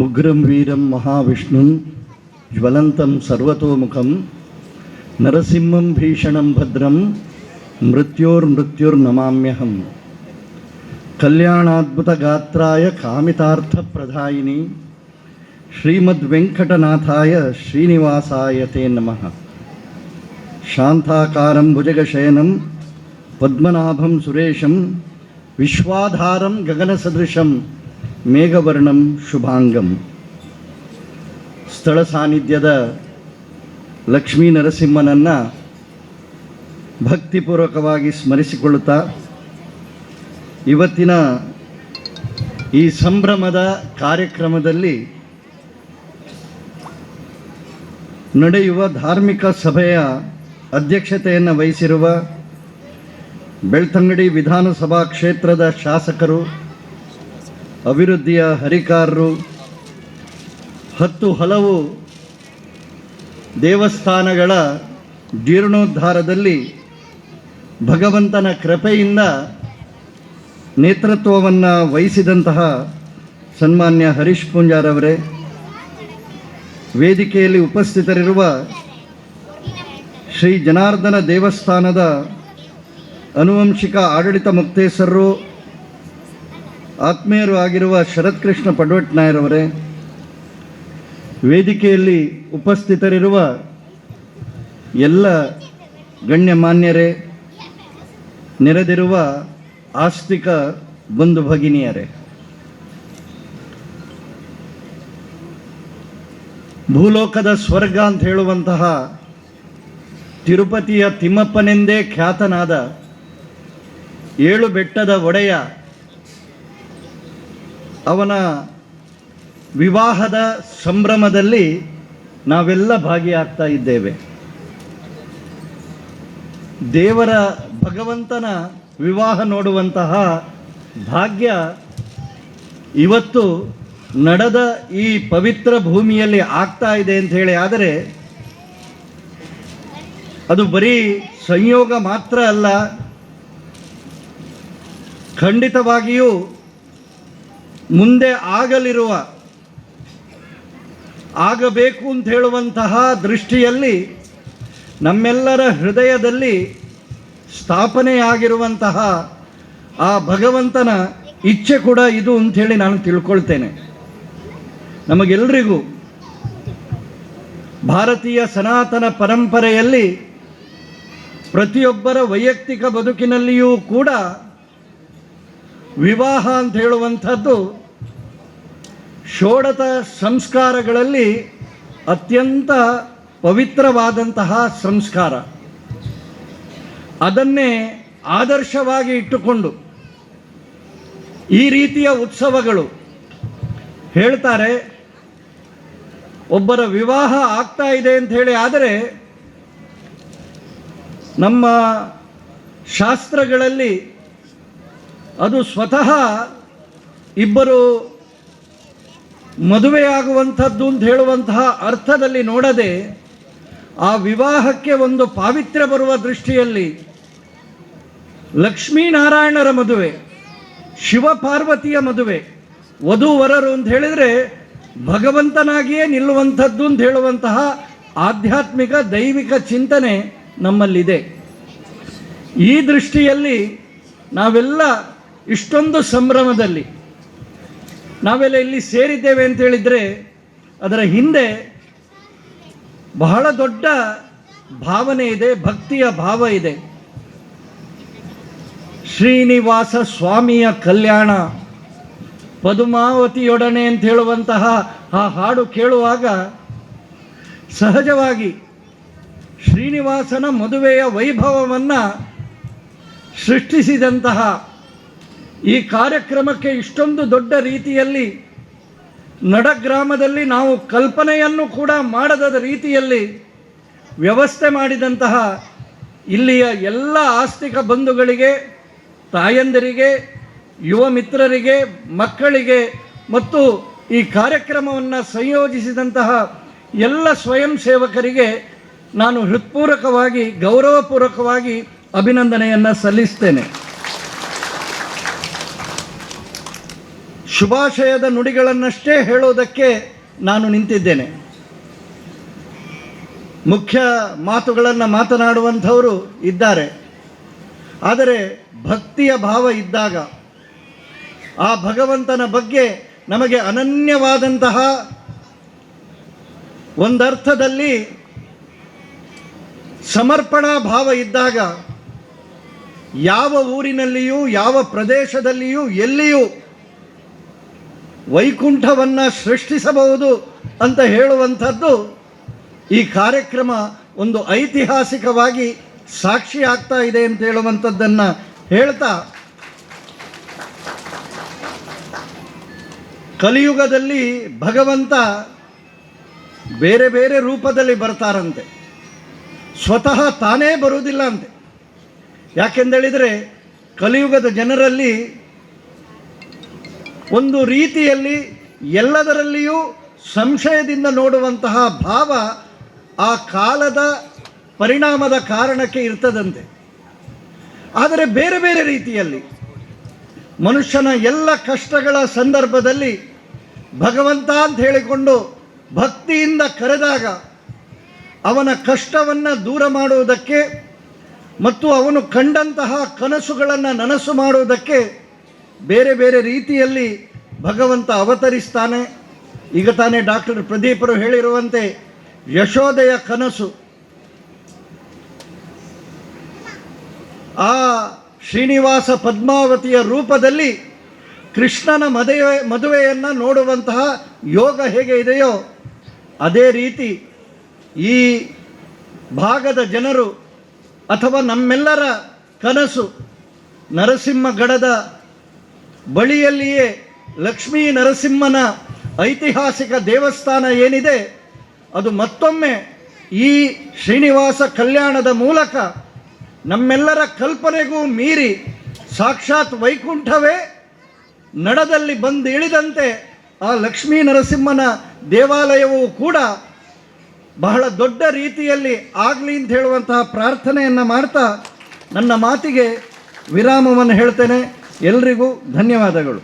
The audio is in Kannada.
ఉగ్రం వీరం మహావిష్ణుం జ్వలంతం సర్వతోముఖం నరసింహం భీషణం భద్రం మృత్యోర్మృత్యుర్నమామ్యహం కళ్యాణాద్భుతగాత్రాయ కామితార్థప్రదాయిని శ్రీమద్వెంకటనాథాయ శ్రీనివాసాయ తే నమ. శాంతాకారం భుజగశయనం పద్మనాభం సురేశం విశ్వాధారం గగనసదృశం ಮೇಘವರ್ಣಂ ಶುಭಾಂಗಂ. ಸ್ಥಳ ಸಾನ್ನಿಧ್ಯದ ಲಕ್ಷ್ಮೀ ನರಸಿಂಹನನ್ನು ಭಕ್ತಿಪೂರ್ವಕವಾಗಿ ಸ್ಮರಿಸಿಕೊಳ್ಳುತ್ತಾ ಇವತ್ತಿನ ಈ ಸಂಭ್ರಮದ ಕಾರ್ಯಕ್ರಮದಲ್ಲಿ ನಡೆಯುವ ಧಾರ್ಮಿಕ ಸಭೆಯ ಅಧ್ಯಕ್ಷತೆಯನ್ನು ವಹಿಸಿರುವ ಬೆಳ್ತಂಗಡಿ ವಿಧಾನಸಭಾ ಕ್ಷೇತ್ರದ ಶಾಸಕರು ಅಭಿವೃದ್ಧಿಯ ಹರಿಕಾರರು, ಹತ್ತು ಹಲವು ದೇವಸ್ಥಾನಗಳ ಜೀರ್ಣೋದ್ಧಾರದಲ್ಲಿ ಭಗವಂತನ ಕೃಪೆಯಿಂದ ನೇತೃತ್ವವನ್ನು ವಹಿಸಿದಂತಹ ಸನ್ಮಾನ್ಯ ಹರೀಶ್ ಪೂಂಜಾರವರೇ ವೇದಿಕೆಯಲ್ಲಿ ಉಪಸ್ಥಿತರಿರುವ ಶ್ರೀ ಜನಾರ್ದನ ದೇವಸ್ಥಾನದ ಅನುವಂಶಿಕ ಆಡಳಿತ ಮುಕ್ತೇಸರರು ಆತ್ಮೀಯರು ಆಗಿರುವ ಶರತ್ಕೃಷ್ಣ ಕೃಷ್ಣ ಪಡ್ವಟ್ನಾಯರವರೇ ವೇದಿಕೆಯಲ್ಲಿ ಉಪಸ್ಥಿತರಿರುವ ಎಲ್ಲ ಗಣ್ಯಮಾನ್ಯರೇ, ನೆರೆದಿರುವ ಆಸ್ತಿಕ ಬಂಧು ಭಗಿನಿಯರೇ, ಭೂಲೋಕದ ಸ್ವರ್ಗ ಅಂತ ಹೇಳುವಂತಹ ತಿರುಪತಿಯ ತಿಮ್ಮಪ್ಪನೆಂದೇ ಖ್ಯಾತನಾದ ಏಳು ಬೆಟ್ಟದ ಒಡೆಯ ಅವನ ವಿವಾಹದ ಸಂಭ್ರಮದಲ್ಲಿ ನಾವೆಲ್ಲ ಭಾಗಿಯಾಗ್ತಾ ಇದ್ದೇವೆ. ದೇವರ ಭಗವಂತನ ವಿವಾಹ ನೋಡುವಂತಹ ಭಾಗ್ಯ ಇವತ್ತು ನಡೆದ ಈ ಪವಿತ್ರ ಭೂಮಿಯಲ್ಲಿ ಆಗ್ತಾ ಇದೆ ಅಂತ ಹೇಳಿ ಆದರೆ ಅದು ಬರೀ ಸಂಯೋಗ ಮಾತ್ರ ಅಲ್ಲ, ಖಂಡಿತವಾಗಿಯೂ ಮುಂದೆ ಆಗಲಿರುವ, ಆಗಬೇಕು ಅಂತ ಹೇಳುವಂತಹ ದೃಷ್ಟಿಯಲ್ಲಿ ನಮ್ಮೆಲ್ಲರ ಹೃದಯದಲ್ಲಿ ಸ್ಥಾಪನೆಯಾಗಿರುವಂತಹ ಆ ಭಗವಂತನ ಇಚ್ಛೆ ಕೂಡ ಇದು ಅಂಥೇಳಿ ನಾನು ತಿಳ್ಕೊಳ್ತೇನೆ. ನಮಗೆಲ್ಲರಿಗೂ ಭಾರತೀಯ ಸನಾತನ ಪರಂಪರೆಯಲ್ಲಿ ಪ್ರತಿಯೊಬ್ಬರ ವೈಯಕ್ತಿಕ ಬದುಕಿನಲ್ಲಿಯೂ ಕೂಡ ವಿವಾಹ ಅಂತ ಹೇಳುವಂಥದ್ದು ಷೋಡತ ಸಂಸ್ಕಾರಗಳಲ್ಲಿ ಅತ್ಯಂತ ಪವಿತ್ರವಾದಂತಹ ಸಂಸ್ಕಾರ. ಅದನ್ನೇ ಆದರ್ಶವಾಗಿ ಇಟ್ಟುಕೊಂಡು ಈ ರೀತಿಯ ಉತ್ಸವಗಳು ಹೇಳ್ತಾರೆ, ಒಬ್ಬರ ವಿವಾಹ ಆಗ್ತಾ ಇದೆ ಅಂತ ಹೇಳಿ ಆದರೆ ನಮ್ಮ ಶಾಸ್ತ್ರಗಳಲ್ಲಿ ಅದು ಸ್ವತಃ ಇಬ್ಬರು ಮದುವೆಯಾಗುವಂಥದ್ದು ಅಂತ ಹೇಳುವಂತಹ ಅರ್ಥದಲ್ಲಿ ನೋಡದೆ ಆ ವಿವಾಹಕ್ಕೆ ಒಂದು ಪಾವಿತ್ರ್ಯ ಬರುವ ದೃಷ್ಟಿಯಲ್ಲಿ ಲಕ್ಷ್ಮೀನಾರಾಯಣರ ಮದುವೆ ಶಿವ ಪಾರ್ವತಿಯ ಮದುವೆ, ವಧುವರರು ಅಂತ ಹೇಳಿದರೆ ಭಗವಂತನಾಗಿಯೇ ನಿಲ್ಲುವಂಥದ್ದು ಅಂತ ಹೇಳುವಂತಹ ಆಧ್ಯಾತ್ಮಿಕ ದೈವಿಕ ಚಿಂತನೆ ನಮ್ಮಲ್ಲಿದೆ. ಈ ದೃಷ್ಟಿಯಲ್ಲಿ ನಾವೆಲ್ಲ ಇಷ್ಟೊಂದು ಸಂಭ್ರಮದಲ್ಲಿ ನಾವೆಲ್ಲ ಇಲ್ಲಿ ಸೇರಿದ್ದೇವೆ ಅಂತ ಹೇಳಿದರೆ ಅದರ ಹಿಂದೆ ಬಹಳ ದೊಡ್ಡ ಭಾವನೆ ಇದೆ, ಭಕ್ತಿಯ ಭಾವ ಇದೆ. ಶ್ರೀನಿವಾಸ ಸ್ವಾಮಿಯ ಕಲ್ಯಾಣ, ಪದುಮಾವತಿಯೊಡನೆ ಅಂತ ಹೇಳುವಂತಹ ಆ ಹಾಡು ಕೇಳುವಾಗ ಸಹಜವಾಗಿ ಶ್ರೀನಿವಾಸನ ಮದುವೆಯ ವೈಭವವನ್ನು ಸೃಷ್ಟಿಸಿದಂತಹ ಈ ಕಾರ್ಯಕ್ರಮಕ್ಕೆ ಇಷ್ಟೊಂದು ದೊಡ್ಡ ರೀತಿಯಲ್ಲಿ ನಡಗ್ರಾಮದಲ್ಲಿ ನಾವು ಕಲ್ಪನೆಯನ್ನು ಕೂಡ ಮಾಡದ ರೀತಿಯಲ್ಲಿ ವ್ಯವಸ್ಥೆ ಮಾಡಿದಂತಹ ಇಲ್ಲಿಯ ಎಲ್ಲ ಆಸ್ತಿಕ ಬಂಧುಗಳಿಗೆ, ತಾಯಂದಿರಿಗೆ, ಯುವ ಮಿತ್ರರಿಗೆ, ಮಕ್ಕಳಿಗೆ ಮತ್ತು ಈ ಕಾರ್ಯಕ್ರಮವನ್ನು ಸಂಯೋಜಿಸಿದಂತಹ ಎಲ್ಲ ಸ್ವಯಂ ಸೇವಕರಿಗೆ ನಾನು ಹೃತ್ಪೂರ್ವಕವಾಗಿ ಗೌರವಪೂರ್ವಕವಾಗಿ ಅಭಿನಂದನೆಯನ್ನು ಸಲ್ಲಿಸ್ತೇನೆ. ಶುಭಾಶಯದ ನುಡಿಗಳನ್ನಷ್ಟೇ ಹೇಳೋದಕ್ಕೆ ನಾನು ನಿಂತಿದ್ದೇನೆ. ಮುಖ್ಯ ಮಾತುಗಳನ್ನು ಮಾತನಾಡುವಂಥವರು ಇದ್ದಾರೆ. ಆದರೆ ಭಕ್ತಿಯ ಭಾವ ಇದ್ದಾಗ ಆ ಭಗವಂತನ ಬಗ್ಗೆ ನಮಗೆ ಅನನ್ಯವಾದಂತಹ ಒಂದರ್ಥದಲ್ಲಿ ಸಮರ್ಪಣಾ ಭಾವ ಇದ್ದಾಗ ಯಾವ ಊರಿನಲ್ಲಿಯೂ, ಯಾವ ಪ್ರದೇಶದಲ್ಲಿಯೂ, ಎಲ್ಲಿಯೂ ವೈಕುಂಠವನ್ನು ಸೃಷ್ಟಿಸಬಹುದು ಅಂತ ಹೇಳುವಂಥದ್ದು ಈ ಕಾರ್ಯಕ್ರಮ ಒಂದು ಐತಿಹಾಸಿಕವಾಗಿ ಸಾಕ್ಷಿ ಆಗ್ತಾ ಇದೆ ಅಂತ ಹೇಳುವಂಥದ್ದನ್ನು ಹೇಳ್ತಾ ಕಲಿಯುಗದಲ್ಲಿ ಭಗವಂತ ಬೇರೆ ಬೇರೆ ರೂಪದಲ್ಲಿ ಬರ್ತಾರಂತೆ. ಸ್ವತಃ ತಾನೇ ಬರುವುದಿಲ್ಲ ಅಂತೆ. ಯಾಕೆಂದೇಳಿದರೆ ಕಲಿಯುಗದ ಜನರಲ್ಲಿ ಒಂದು ರೀತಿಯಲ್ಲಿ ಎಲ್ಲದರಲ್ಲಿಯೂ ಸಂಶಯದಿಂದ ನೋಡುವಂತಹ ಭಾವ ಆ ಕಾಲದ ಪರಿಣಾಮದ ಕಾರಣಕ್ಕೆ ಇರ್ತದಂತೆ. ಆದರೆ ಬೇರೆ ಬೇರೆ ರೀತಿಯಲ್ಲಿ ಮನುಷ್ಯನ ಎಲ್ಲ ಕಷ್ಟಗಳ ಸಂದರ್ಭದಲ್ಲಿ ಭಗವಂತ ಅಂತ ಹೇಳಿಕೊಂಡು ಭಕ್ತಿಯಿಂದ ಕರೆದಾಗ ಅವನ ಕಷ್ಟವನ್ನು ದೂರ ಮಾಡುವುದಕ್ಕೆ ಮತ್ತು ಅವನು ಕಂಡಂತಹ ಕನಸುಗಳನ್ನು ನನಸು ಮಾಡುವುದಕ್ಕೆ ಬೇರೆ ಬೇರೆ ರೀತಿಯಲ್ಲಿ ಭಗವಂತ ಅವತರಿಸ್ತಾನೆ. ಈಗ ತಾನೇ ಡಾಕ್ಟರ್ ಪ್ರದೀಪರು ಹೇಳಿರುವಂತೆ ಯಶೋದೆಯ ಕನಸು. ಆ ಶ್ರೀನಿವಾಸ ಪದ್ಮಾವತಿಯ ರೂಪದಲ್ಲಿ ಕೃಷ್ಣನ ಮದುವೆ, ಮದುವೆಯನ್ನು ನೋಡುವಂತಹ ಯೋಗ ಹೇಗೆ ಇದೆಯೋ ಅದೇ ರೀತಿ ಈ ಭಾಗದ ಜನರು ಅಥವಾ ನಮ್ಮೆಲ್ಲರ ಕನಸು ನರಸಿಂಹಗಡದ ಬಳಿಯಲ್ಲಿಯೇ ಲಕ್ಷ್ಮೀ ನರಸಿಂಹನ ಐತಿಹಾಸಿಕ ದೇವಸ್ಥಾನ ಏನಿದೆ, ಅದು ಮತ್ತೊಮ್ಮೆ ಈ ಶ್ರೀನಿವಾಸ ಕಲ್ಯಾಣದ ಮೂಲಕ ನಮ್ಮೆಲ್ಲರ ಕಲ್ಪನೆಗೂ ಮೀರಿ ಸಾಕ್ಷಾತ್ ವೈಕುಂಠವೇ ನಡದಲ್ಲಿ ಬಂದು ಇಳಿದಂತೆ ಆ ಲಕ್ಷ್ಮೀ ನರಸಿಂಹನ ದೇವಾಲಯವೂ ಕೂಡ ಬಹಳ ದೊಡ್ಡ ರೀತಿಯಲ್ಲಿ ಆಗಲಿ ಅಂತ ಹೇಳುವಂತಹ ಪ್ರಾರ್ಥನೆಯನ್ನು ಮಾಡ್ತಾ ನನ್ನ ಮಾತಿಗೆ ವಿರಾಮವನ್ನು ಹೇಳ್ತೇನೆ. ಎಲ್ರಿಗೂ ಧನ್ಯವಾದಗಳು.